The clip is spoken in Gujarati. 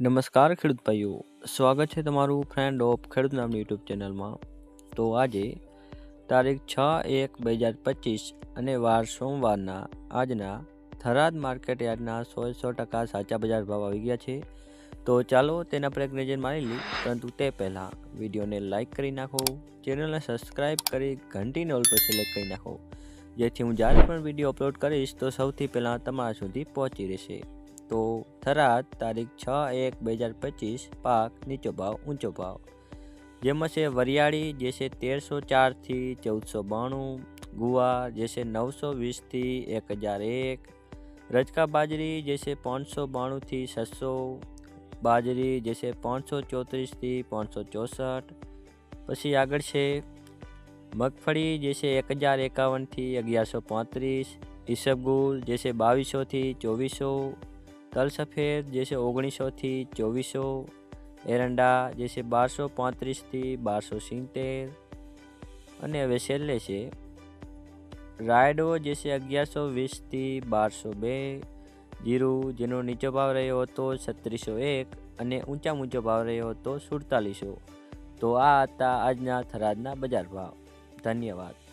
નમસ્કાર ખેડૂત ભાઈઓ, સ્વાગત છે તમારું ફ્રેન્ડ ઓફ ખેડૂત નામની યુટ્યુબ ચેનલમાં. તો આજે તારીખ છ એક બે હજાર પચીસ અને વાર સોમવારના આજના થરાદ માર્કેટ યાર્ડના સો સો ટકા સાચા બજાર ભાવ આવી ગયા છે. તો ચાલો તેના પર એક નજર મારી લઈ પરંતુ તે પહેલાં વિડીયોને લાઇક કરી નાખો, ચેનલને સબસ્ક્રાઈબ કરી ઘંટીને ઓલ પર સિલેક્ટ કરી નાખો. જેથી હું જ્યારે પણ વીડિયો અપલોડ કરીશ, તો સૌથી પહેલાં તમારા સુધી પહોંચી રહેશે. તો થરાદ તારીખ છ એક બે હજાર પચીસ પાક નીચો ભાવ ઊંચો ભાવ જેમાં છે વરિયાળી જે છે તેરસો ચારથી ચૌદસો બાણું ગુવાર જે છે નવસો વીસથી એક હજાર એક રજકા બાજરી જે છે પાંચસો બાણુંથી છસો બાજરી જે છે પાંચસો ચોત્રીસથી પાંચસો ચોસઠ પછી આગળ છે મગફળી જે છે એક હજાર એકાવનથી અગિયારસો પાંત્રીસ ઈસબગુલ જે છે બાવીસોથી ચોવીસો તલ સફેદ, જે છે ઓગણીસોથી ચોવીસો. એરંડા, જે છે બારસો પાંત્રીસથી બારસો સિત્તેર. અને હવે છેલ્લે છે, રાયડો, જે છે અગિયારસો વીસથી બારસો બે. જીરું, જેનો નીચો ભાવ રહ્યો હતો છત્રીસો એક અને ઊંચા ઊંચો ભાવ રહ્યો હતો સુડતાલીસો. તો આ હતા આજના થરાદના બજાર ભાવ. ધન્યવાદ.